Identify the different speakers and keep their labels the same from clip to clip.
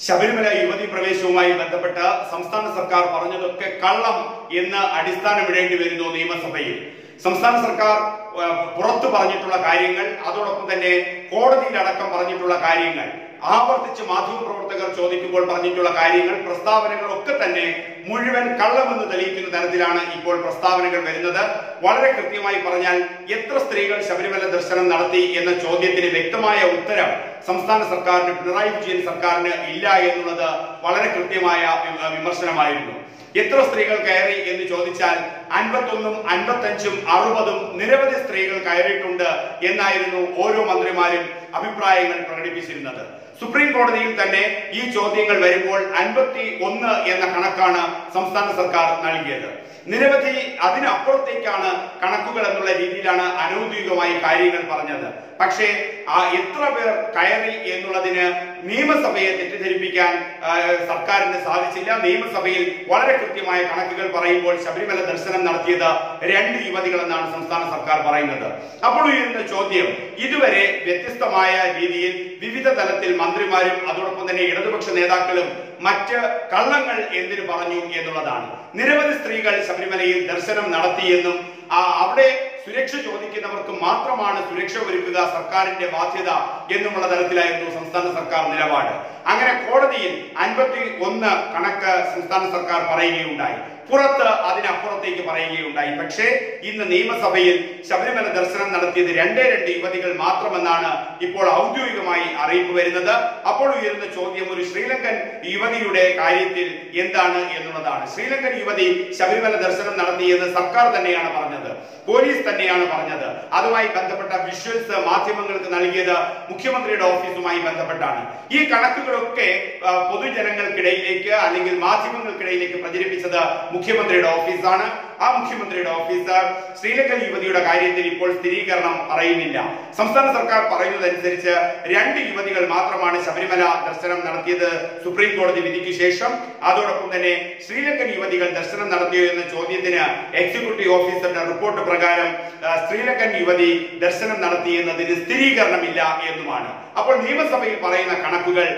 Speaker 1: ശബരിമല യുവതി പ്രവേശവുമായി ബന്ധപ്പെട്ട് സംസ്ഥാന സർക്കാർ പറഞ്ഞതൊക്കെ കള്ളം എന്ന് അടിസ്ഥാനമിടേണ്ടി വരുന്നു നിയമസഭയിൽ. സംസ്ഥാന സർക്കാർ പുറത്തു പറഞ്ഞിട്ടുള്ള കാര്യങ്ങൾ അതോടൊപ്പം തന്നെ കോടതിയിലടക്കം പറഞ്ഞിട്ടുള്ള കാര്യങ്ങൾ ആവർത്തിച്ച് മാധ്യമപ്രവർത്തകർ ചോദിക്കുമ്പോൾ പറഞ്ഞിട്ടുള്ള കാര്യങ്ങൾ പ്രസ്താവനകൾ ഒക്കെ തന്നെ മുഴുവൻ കള്ളമെന്ന് തെളിയിക്കുന്ന തരത്തിലാണ് ഇപ്പോൾ പ്രസ്താവനകൾ വരുന്നത്. വളരെ കൃത്യമായി പറഞ്ഞാൽ എത്ര സ്ത്രീകൾ ശബരിമല ദർശനം നടത്തി എന്ന ചോദ്യത്തിന് വ്യക്തമായ ഉത്തരം സംസ്ഥാന സർക്കാരിന് പിണറായി വിജയൻ സർക്കാരിന് ഇല്ല എന്നുള്ളത് വളരെ കൃത്യമായ വിമർശനമായിരുന്നു. എത്ര സ്ത്രീകൾ കയറി എന്ന് ചോദിച്ചാൽ അൻപത്തൊന്നും അൻപത്തഞ്ചും അറുപതും നിരവധി സ്ത്രീകൾ കയറിയിട്ടുണ്ട് എന്നായിരുന്നു ഓരോ മന്ത്രിമാരും അഭിപ്രായങ്ങൾ പ്രകടിപ്പിച്ചിരുന്നത്. സുപ്രീം കോടതിയിൽ തന്നെ ഈ ചോദ്യങ്ങൾ വരുമ്പോൾ അൻപത്തി ഒന്ന് എന്ന കണക്കാണ് സംസ്ഥാന സർക്കാർ നൽകിയത്. നിരവധി അതിനപ്പുറത്തേക്കാണ് കണക്കുകൾ എന്നുള്ള രീതിയിലാണ് അനൗദ്യോഗികമായി കാര്യങ്ങൾ പറഞ്ഞത്. പക്ഷേ ആ എത്ര പേർ കയറി എന്നുള്ളതിന് നിയമസഭയെ തെറ്റിദ്ധരിപ്പിക്കാൻ സർക്കാരിന് സാധിച്ചില്ല. നിയമസഭയിൽ വളരെ കൃത്യമായ കണക്കുകൾ പറയുമ്പോൾ ശബരിമല ദർശനം നടത്തിയത് രണ്ട് യുവതികൾ എന്നാണ് സംസ്ഥാന സർക്കാർ പറയുന്നത്. അപ്പോൾ ഉയരുന്ന ചോദ്യം ഇതുവരെ വ്യത്യസ്തമായ രീതിയിൽ വിവിധ തലത്തിൽ മന്ത്രിമാരും അതോടൊപ്പം തന്നെ ഇടതുപക്ഷ നേതാക്കളും മറ്റ് കള്ളങ്ങൾ എന്തിനു പറഞ്ഞു എന്നുള്ളതാണ്. നിരവധി സ്ത്രീകൾ ശബരിമലയിൽ ദർശനം നടത്തിയെന്നും ആ അവിടെ സുരക്ഷ ചോദിക്കുന്നവർക്ക് മാത്രമാണ് സുരക്ഷ ഒരുക്കുക സർക്കാരിന്റെ ബാധ്യത എന്നുമുള്ള തരത്തിലായിരുന്നു സംസ്ഥാന സർക്കാർ നിലപാട്. അങ്ങനെ കോടതിയിൽ അൻപത്തി ഒന്ന് കണക്ക് സംസ്ഥാന സർക്കാർ പറയുകയുണ്ടായി. പുറത്ത് അതിനപ്പുറത്തേക്ക് പറയുകയുണ്ടായി. പക്ഷേ ഇന്ന് നിയമസഭയിൽ ശബരിമല ദർശനം നടത്തിയത് രണ്ടേ രണ്ട് യുവതികൾ മാത്രമെന്നാണ് ഇപ്പോൾ ഔദ്യോഗികമായി അറിയിപ്പ് വരുന്നത്. അപ്പോൾ ഉയരുന്ന ചോദ്യം ഒരു ശ്രീലങ്കൻ യുവതിയുടെ കാര്യത്തിൽ എന്താണ് എന്നുള്ളതാണ്. ശ്രീലങ്കൻ യുവതി ശബരിമല ദർശനം നടത്തിയെന്ന് സർക്കാർ തന്നെയാണ് പറഞ്ഞത്. പോലീസ് തന്നെയാണ് പറഞ്ഞത്. അതുമായി ബന്ധപ്പെട്ട വിഷ്വൽസ് മാധ്യമങ്ങൾക്ക് നൽകിയത് മുഖ്യമന്ത്രിയുടെ ഓഫീസുമായി ബന്ധപ്പെട്ടാണ്. ഈ കണക്കുകളൊക്കെ പൊതുജനങ്ങൾക്കിടയിലേക്ക് അല്ലെങ്കിൽ മാധ്യമങ്ങൾക്കിടയിലേക്ക് പ്രചരിപ്പിച്ചത് മുഖ്യമന്ത്രിയുടെ ഓഫീസാണ്. ആ മുഖ്യമന്ത്രിയുടെ ഓഫീസർ ശ്രീലങ്കൻ യുവതിയുടെ കാര്യത്തിൽ ഇപ്പോൾ സ്ഥിരീകരണം പറയുന്നില്ല. സംസ്ഥാന സർക്കാർ പറയുന്നതനുസരിച്ച് രണ്ട് യുവതികൾ മാത്രമാണ് ശബരിമല ദർശനം നടത്തിയത് സുപ്രീം കോടതി വിധിക്ക് ശേഷം. അതോടൊപ്പം തന്നെ ശ്രീലങ്കൻ യുവതികൾ ദർശനം നടത്തിയോ എന്ന ചോദ്യത്തിന് എക്സിക്യൂട്ടീവ് ഓഫീസറുടെ റിപ്പോർട്ട് പ്രകാരം ശ്രീലങ്കൻ യുവതി ദർശനം നടത്തി എന്നതിന് സ്ഥിരീകരണമില്ല എന്നുമാണ്. അപ്പോൾ നിയമസഭയിൽ പറയുന്ന കണക്കുകൾ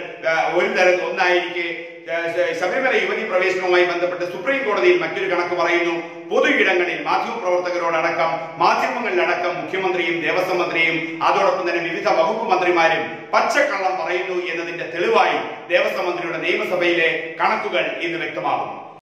Speaker 1: ഒരു തരം ഒന്നായിരിക്കെ ശബരിമല യുവതി പ്രവേശനവുമായി ബന്ധപ്പെട്ട് സുപ്രീം കോടതിയിൽ മറ്റൊരു കണക്ക് പറയുന്നു. പൊതു ഇടങ്ങളിൽ മാധ്യമപ്രവർത്തകരോടടക്കം മാധ്യമങ്ങളിലടക്കം മുഖ്യമന്ത്രിയും ദേവസ്വം മന്ത്രിയും അതോടൊപ്പം തന്നെ വിവിധ വകുപ്പ് മന്ത്രിമാരും പച്ചക്കള്ളം പറയുന്നു എന്നതിന്റെ തെളിവായി ദേവസ്വം മന്ത്രിയുടെ നിയമസഭയിലെ കണക്കുകൾ ഇന്ന് വ്യക്തമാകുന്നു.